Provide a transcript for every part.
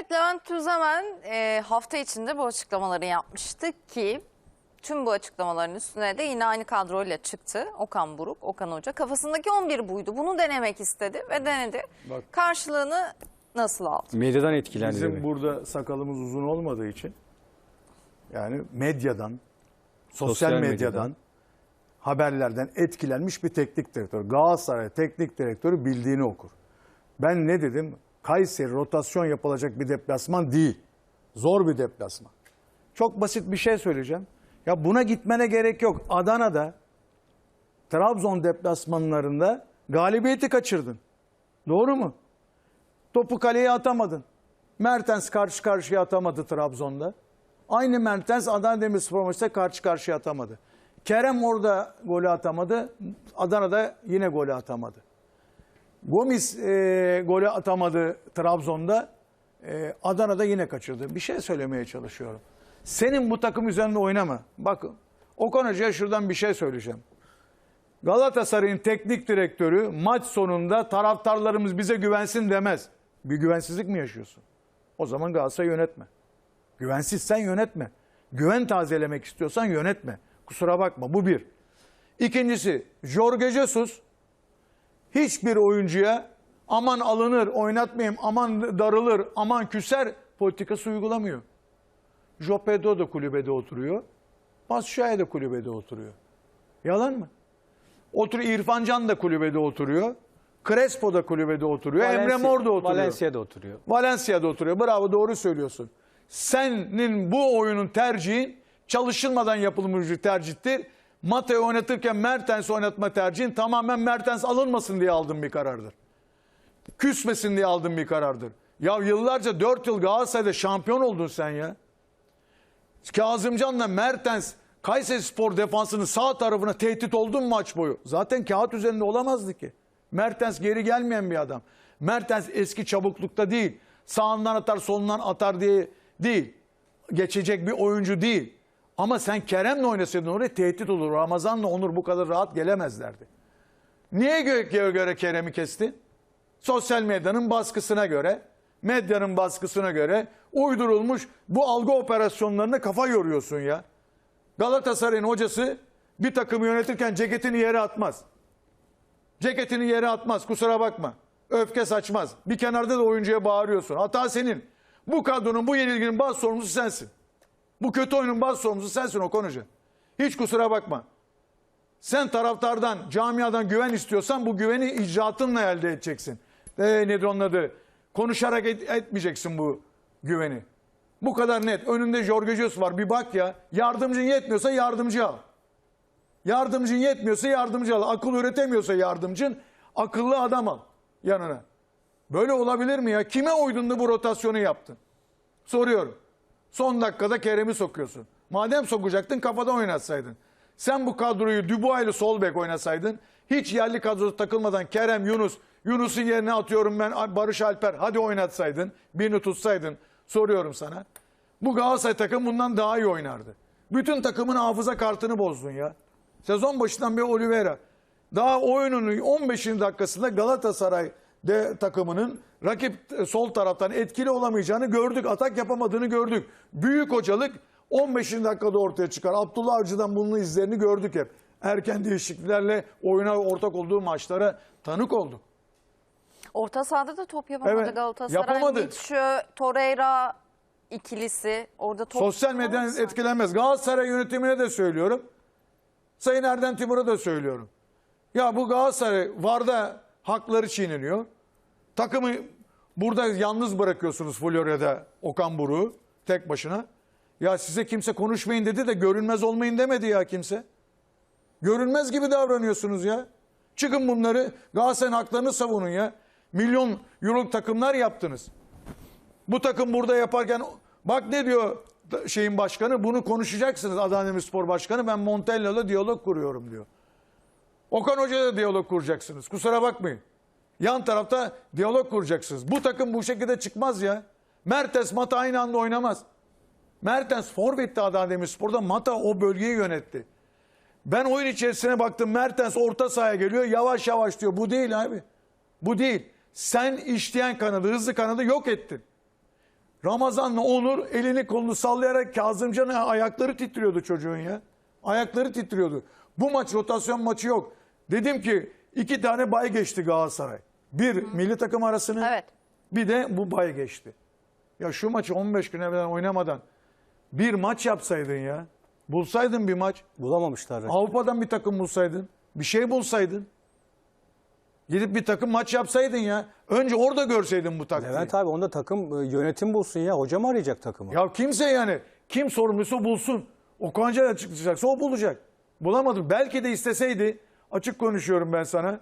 Evet Levent Tüzemen e, hafta içinde bu açıklamaları yapmıştı ki tüm bu açıklamaların üstüne de yine aynı kadroyla çıktı. Okan Buruk, Okan Hoca. Kafasındaki 11 buydu. Bunu denemek istedi ve denedi. Bak. Karşılığını nasıl aldı? Medyadan etkilendi Bizim demek. burada sakalımız uzun olmadığı için yani medyadan, sosyal, Sosyal medyadan, medyadan. haberlerden etkilenmiş bir teknik direktör. Galatasaray teknik direktörü bildiğini okur. Ben ne dedim? Kayseri rotasyon yapılacak bir deplasman değil. Zor bir deplasman. Çok basit bir şey söyleyeceğim. Ya buna gitmene gerek yok. Adana'da Trabzon deplasmanlarında galibiyeti kaçırdın. Doğru mu? Topu kaleye atamadın. Mertens karşı karşıya atamadı Trabzon'da. Aynı Mertens Adana Demirspor maçta karşı karşıya atamadı. Kerem orada golü atamadı. Adana'da yine golü atamadı. Gomis e, golü atamadı Trabzon'da. E, Adana'da yine kaçırdı. Bir şey söylemeye çalışıyorum. Senin bu takım üzerinde oynama. Bakın Okan Hoca'ya şuradan bir şey söyleyeceğim. Galatasaray'ın teknik direktörü maç sonunda taraftarlarımız bize güvensin demez. Bir güvensizlik mi yaşıyorsun? O zaman Galatasaray'ı yönetme. Güvensizsen yönetme. Güven tazelemek istiyorsan yönetme. Kusura bakma bu bir. İkincisi Jorge Jesus hiçbir oyuncuya aman alınır, oynatmayayım, aman darılır, aman küser politikası uygulamıyor. Jopedo da kulübede oturuyor. Basşaya da kulübede oturuyor. Yalan mı? Otur İrfan Can da kulübede oturuyor. Crespo da kulübede oturuyor. Emre Mor da oturuyor. Valencia'da oturuyor. Valencia'da oturuyor. Bravo doğru söylüyorsun. Senin bu oyunun tercihin çalışılmadan yapılmış bir tercihtir. Mata'yı oynatırken Mertens oynatma tercihin tamamen Mertens alınmasın diye aldığım bir karardır. Küsmesin diye aldığım bir karardır. Ya yıllarca 4 yıl Galatasaray'da şampiyon oldun sen ya. Kazımcan'la Mertens Kayseri Spor defansının sağ tarafına tehdit oldun maç boyu? Zaten kağıt üzerinde olamazdı ki. Mertens geri gelmeyen bir adam. Mertens eski çabuklukta değil. Sağından atar solundan atar diye değil. Geçecek bir oyuncu değil. Ama sen Kerem'le oynasaydın oraya tehdit olur. Ramazan'la Onur bu kadar rahat gelemezlerdi. Niye göre, göre Kerem'i kesti? Sosyal medyanın baskısına göre, medyanın baskısına göre uydurulmuş bu algı operasyonlarına kafa yoruyorsun ya. Galatasaray'ın hocası bir takımı yönetirken ceketini yere atmaz. Ceketini yere atmaz kusura bakma. Öfke saçmaz. Bir kenarda da oyuncuya bağırıyorsun. Hata senin. Bu kadronun bu yenilginin baz sorumlusu sensin. Bu kötü oyunun baz sorumlusu sensin o konucu. Hiç kusura bakma. Sen taraftardan, camiadan güven istiyorsan bu güveni icraatınla elde edeceksin. Ee, nedir onun adı? Konuşarak et- etmeyeceksin bu güveni. Bu kadar net. Önünde Jorge Jesus var. Bir bak ya. Yardımcın yetmiyorsa yardımcı al. Yardımcın yetmiyorsa yardımcı al. Akıl üretemiyorsa yardımcın akıllı adam al yanına. Böyle olabilir mi ya? Kime uydun da bu rotasyonu yaptın? Soruyorum. Son dakikada Kerem'i sokuyorsun. Madem sokacaktın kafada oynatsaydın. Sen bu kadroyu Dubois ile sol bek oynasaydın. Hiç yerli kadroda takılmadan Kerem, Yunus, Yunus'un yerine atıyorum ben Barış Alper. Hadi oynatsaydın. Birini tutsaydın. Soruyorum sana. Bu Galatasaray takım bundan daha iyi oynardı. Bütün takımın hafıza kartını bozdun ya. Sezon başından bir Oliveira. Daha oyunun 15. dakikasında Galatasaray de takımının rakip sol taraftan etkili olamayacağını gördük. Atak yapamadığını gördük. Büyük hocalık 15. dakikada ortaya çıkar. Abdullah Avcı'dan bunun izlerini gördük hep. Erken değişikliklerle oyuna ortak olduğu maçlara tanık olduk. Orta sahada da top yapamadı Evet, Galatasaray. yapamadı. Mitchell, Torreira ikilisi orada top Sosyal medyadan etkilenmez. Galatasaray yönetimine de söylüyorum. Sayın Erden Timur'a da söylüyorum. Ya bu Galatasaray VAR'da hakları çiğneniyor. Takımı burada yalnız bırakıyorsunuz Florya'da Okan Buruk'u tek başına. Ya size kimse konuşmayın dedi de görünmez olmayın demedi ya kimse. Görünmez gibi davranıyorsunuz ya. Çıkın bunları Galatasaray'ın haklarını savunun ya. Milyon euroluk takımlar yaptınız. Bu takım burada yaparken bak ne diyor şeyin başkanı bunu konuşacaksınız Adana Demirspor Başkanı ben Montella'la diyalog kuruyorum diyor. Okan Hoca'yla diyalog kuracaksınız. Kusura bakmayın. Yan tarafta diyalog kuracaksınız. Bu takım bu şekilde çıkmaz ya. Mertens Mata aynı anda oynamaz. Mertens forvetti Adana Demirspor'da Mata o bölgeyi yönetti. Ben oyun içerisine baktım Mertens orta sahaya geliyor yavaş yavaş diyor. Bu değil abi. Bu değil. Sen işleyen kanadı, hızlı kanadı yok ettin. Ramazan'la Onur elini kolunu sallayarak Kazımcan'ın ayakları titriyordu çocuğun ya. Ayakları titriyordu. Bu maç rotasyon maçı yok. Dedim ki iki tane bay geçti Galatasaray. Bir milli takım arasını Evet. bir de bu bay geçti. Ya şu maçı 15 gün evvel oynamadan bir maç yapsaydın ya. Bulsaydın bir maç. Bulamamışlar. Avrupa'dan bir takım bulsaydın. Bir şey bulsaydın. Gidip bir takım maç yapsaydın ya. Önce orada görseydin bu taktiği. Levent abi onda takım e, yönetim bulsun ya. Hoca mı arayacak takımı? Ya kimse yani kim sorumlusu bulsun. O kanca açıklayacaksa o bulacak. Bulamadım. Belki de isteseydi açık konuşuyorum ben sana.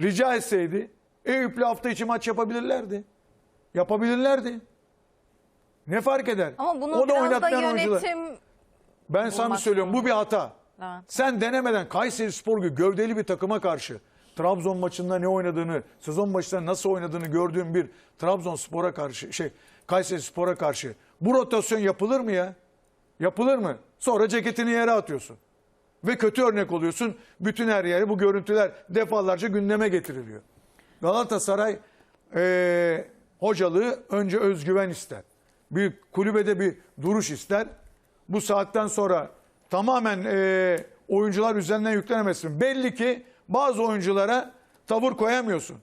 Rica etseydi Eyüp'le hafta içi maç yapabilirlerdi. Yapabilirlerdi. Ne fark eder? Ama bunu o da biraz da oynatmayan oyuncular. yönetim Ben sana söylüyorum bu bir hata. Evet. Sen denemeden Kayseri Spor gibi gövdeli bir takıma karşı Trabzon maçında ne oynadığını, sezon başında nasıl oynadığını gördüğün bir Trabzon Spor'a karşı, şey Kayseri Spor'a karşı bu rotasyon yapılır mı ya? Yapılır mı? Sonra ceketini yere atıyorsun. Ve kötü örnek oluyorsun. Bütün her yere bu görüntüler defalarca gündeme getiriliyor. Galatasaray eee, hocalığı önce özgüven ister. Bir kulübede bir duruş ister. Bu saatten sonra tamamen eee, oyuncular üzerinden yüklenemezsin. Belli ki bazı oyunculara tavır koyamıyorsun.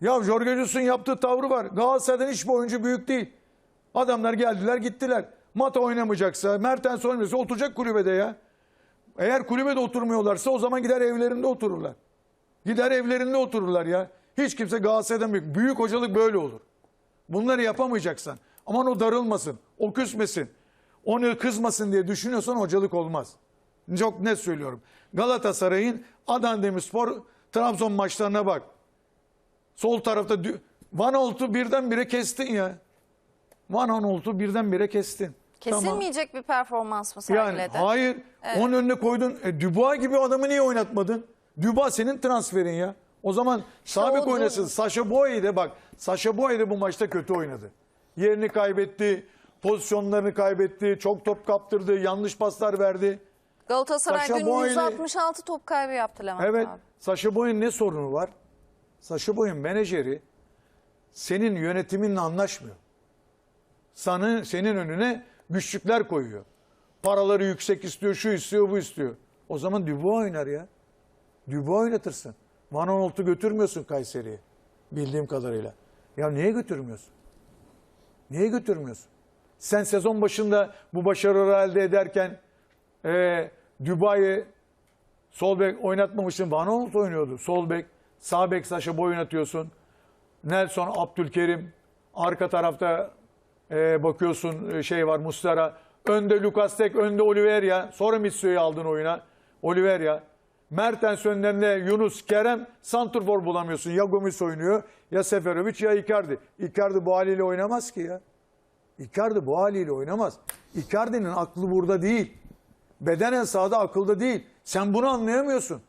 Ya Jorge Jesus'un yaptığı tavrı var. Galatasaray'dan hiçbir oyuncu büyük değil. Adamlar geldiler gittiler. Mata oynamayacaksa, Mertens oynamayacaksa oturacak kulübede ya. Eğer kulübede oturmuyorlarsa o zaman gider evlerinde otururlar. Gider evlerinde otururlar ya. Hiç kimse Galatasaray'dan büyük. Büyük hocalık böyle olur. Bunları yapamayacaksan. Aman o darılmasın, o küsmesin, onu kızmasın diye düşünüyorsan hocalık olmaz. Çok net söylüyorum. Galatasaray'ın Adana Demirspor Trabzon maçlarına bak. Sol tarafta Van Olt'u birdenbire kestin ya. Van Olt'u birdenbire kestin. Kesilmeyecek bir performans mı Yani hayır. Onun önüne koydun. E, Dubois gibi adamı niye oynatmadın? Dubois senin transferin ya. O zaman sabit o dur- oynasın. Sasha Boye de bak. Sasha Boye de bu maçta kötü oynadı. Yerini kaybetti. Pozisyonlarını kaybetti. Çok top kaptırdı. Yanlış paslar verdi. Galatasaray Sacha dün Boey'le- 166 top kaybı yaptı Levent Evet. abi. Sasha Boy'un ne sorunu var? Sasha Boy'un menajeri senin yönetiminle anlaşmıyor. Sana, senin önüne güçlükler koyuyor. Paraları yüksek istiyor, şu istiyor, bu istiyor. O zaman Dubois oynar ya. Dubois oynatırsın. Van Aanholt'u götürmüyorsun Kayseri'ye. Bildiğim kadarıyla. Ya niye götürmüyorsun? Niye götürmüyorsun? Sen sezon başında bu başarıları elde ederken e, Dubai'ye Sol bek oynatmamışsın. Van Aanholt oynuyordu. Sol bek, sağ bek Saşa boy oynatıyorsun. Nelson, Abdülkerim. Arka tarafta e, bakıyorsun e, şey var Mustara. Önde Lucas Tek, önde Oliveira. Sonra Mitsu'yu aldın oyuna. Oliveira. Mertens önlerinde Yunus, Kerem. Santrfor bulamıyorsun. Ya Gomis oynuyor ya Seferovic ya Icardi. Icardi bu haliyle oynamaz ki ya. Icardi bu haliyle oynamaz. Icardi'nin aklı burada değil. Bedenen sahada akılda değil. Sen bunu anlayamıyorsun.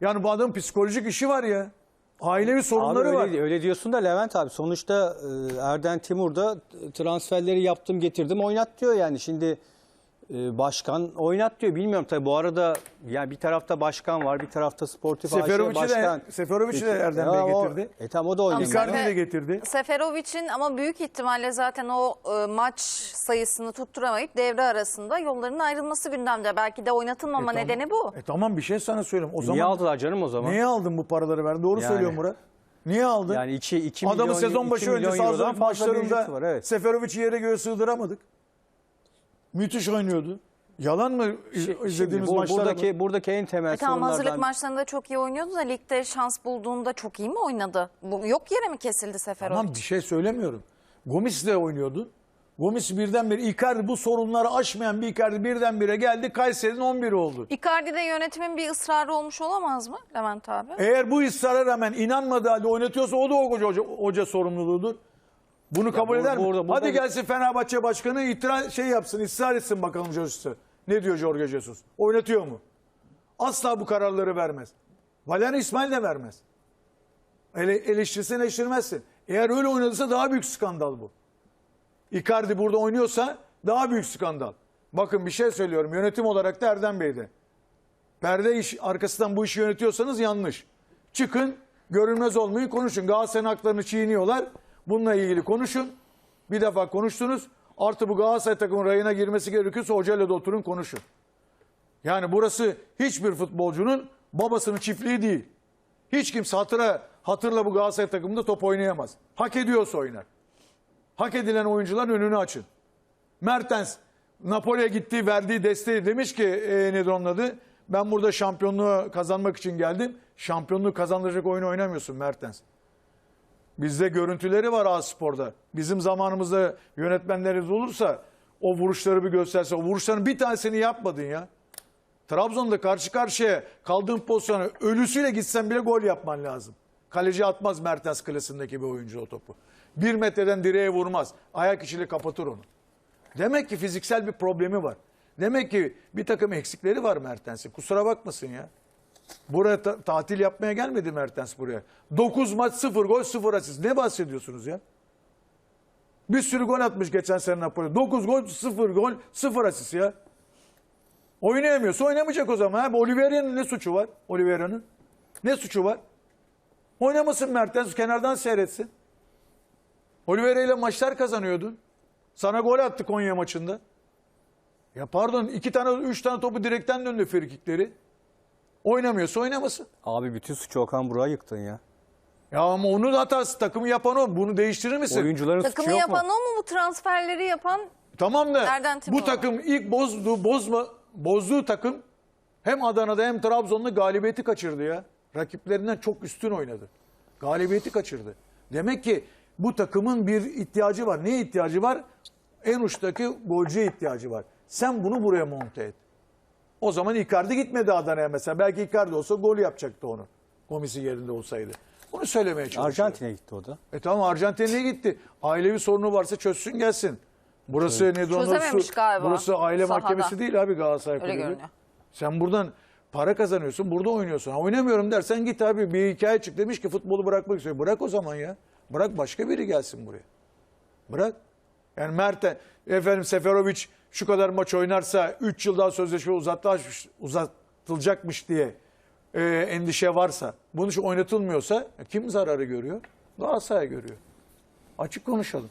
Yani bu adamın psikolojik işi var ya. Ailevi sorunları öyle, var. öyle diyorsun da Levent abi sonuçta e, Erden Timur da transferleri yaptım getirdim oynat diyor yani şimdi e, başkan oynat diyor bilmiyorum tabii bu arada yani bir tarafta başkan var bir tarafta sportif AŞ Seferovic'i de- başkan. Seferovic'i de Erdem Ya Bey o- getirdi. E tamam o da. Icardi- Icardi'yi de getirdi. Seferovic'in ama büyük ihtimalle zaten o e, maç sayısını tutturamayıp devre arasında yolların ayrılması gündemde. Belki de oynatılmama E tamam. nedeni bu. E tamam bir şey sana söyleyeyim. O zaman Niye aldılar canım o zaman? niye aldın bu paraları ver? Doğru Yani. söylüyor Murat. Niye aldın? Yani 2 2 Adamı milyon sezon 2 başı milyon öncesi eurodan fazla ücreti maçlarında var evet. Seferovic'i yere göğe sığdıramadık. Müthiş oynuyordu. Yalan mı Şimdi izlediğimiz bu, maçlar? buradaki buradaki en temel E tamam hazırlık sorunlardan maçlarında çok iyi oynuyordu da ligde şans bulduğunda çok iyi mi oynadı? Bu, yok yere mi kesildi Seferovic? Tamam bir şey söylemiyorum. Gomis de oynuyordu. Gomis birdenbire Icardi bu sorunları aşmayan bir Icardi birdenbire geldi Kayseri'nin 11'i oldu. Icardi'de yönetimin bir ısrarı olmuş olamaz mı Levent abi? Eğer bu ısrara rağmen inanmadığı halde oynatıyorsa o da o hoca, hoca, hoca sorumluluğudur. Bunu kabul bu- eder mi? burada- burada- Hadi gelsin Fenerbahçe Başkanı itiraz şey yapsın, ısrar etsin bakalım Jesus'u. Ne diyor Jorge Jesus? Oynatıyor mu? Asla bu kararları vermez. Valerian İsmail de vermez. Ele, eleştirsin eleştirmezsin. Eğer öyle oynadıysa daha büyük skandal bu. Icardi burada oynuyorsa daha büyük skandal. Bakın bir şey söylüyorum yönetim olarak da Erdem Bey'de. Perde iş arkasından bu işi yönetiyorsanız yanlış. Çıkın görünmez olmayın konuşun. Galatasaray'ın haklarını çiğniyorlar. Bununla ilgili konuşun. Bir defa konuştunuz. Artı bu Galatasaray takımın rayına girmesi gerekiyorsa hocayla da oturun konuşun. Yani burası hiçbir futbolcunun babasının çiftliği değil. Hiç kimse hatıra, hatırla bu Galatasaray takımında top oynayamaz. Hak ediyorsa oynar. Hak edilen oyuncuların önünü açın. Mertens Napoli'ye gitti verdiği desteği demiş ki e, nedir onun adı? Ben burada şampiyonluğu kazanmak için geldim. Şampiyonluğu kazandıracak oyunu oynamıyorsun Mertens. Bizde görüntüleri var A-Spor'da. Bizim zamanımızda yönetmenlerimiz olursa o vuruşları bir gösterse. O vuruşların bir tanesini yapmadın ya. Trabzon'da karşı karşıya kaldığın pozisyona ölüsüyle gitsen bile gol yapman lazım. Kaleci atmaz Mertens klasındaki bir oyuncu o topu. Bir metreden direğe vurmaz. Ayak içiyle kapatır onu. Demek ki fiziksel bir problemi var. Demek ki bir takım eksikleri var Mertens'in. Kusura bakmasın ya. Buraya ta- tatil yapmaya gelmedi Mertens buraya. 9 maç 0 gol 0 asist. Ne bahsediyorsunuz ya? Bir sürü gol atmış geçen sene Napoli. 9 gol 0 gol 0 asist ya. Oynayamıyorsa oynamayacak o zaman. Abi Oliveira'nın ne suçu var? Oliveira'nın. Ne suçu var? Oynamasın Mertens kenardan seyretsin. Oliveira ile maçlar kazanıyordun. Sana gol attı Konya maçında. Ya pardon iki tane üç tane topu direkten döndü frikikleri. Oynamıyorsa oynamasın. Abi bütün suçu Okan Burak'a yıktın ya. Ya ama onun hatası takımı yapan o. Bunu değiştirir misin? Oyuncuların suçu Takımı yok yapan mu? o mu bu transferleri yapan? Tamam da Nereden Timur bu takım ilk bozduğu, bozma, bozduğu takım hem Adana'da hem Trabzon'da galibiyeti kaçırdı ya. Rakiplerinden çok üstün oynadı. Galibiyeti kaçırdı. Demek ki bu takımın bir ihtiyacı var. Neye ihtiyacı var? En uçtaki golcüye ihtiyacı var. Sen bunu buraya monte et. O zaman Icardi gitmedi Adana'ya mesela. Belki Icardi olsa gol yapacaktı onu. Komisi yerinde olsaydı. Bunu söylemeye çalışıyorum. Arjantin'e gitti o da. E tamam Arjantin'e gitti. Ailevi sorunu varsa çözsün gelsin. Burası ne Çözememiş galiba Burası aile sahada. mahkemesi değil abi Galatasaray Öyle Kulübü. görünüyor. Sen buradan para kazanıyorsun, burada oynuyorsun. Ha, oynamıyorum dersen git abi bir hikaye çık demiş ki futbolu bırakmak istiyor. Bırak o zaman ya. Bırak başka biri gelsin buraya. Bırak. Yani Mert'e efendim Seferovic şu kadar maç oynarsa 3 yıl daha sözleşme uzatılacakmış, diye e, endişe varsa, bunu şu oynatılmıyorsa kim zararı görüyor? Galatasaray görüyor. Açık konuşalım.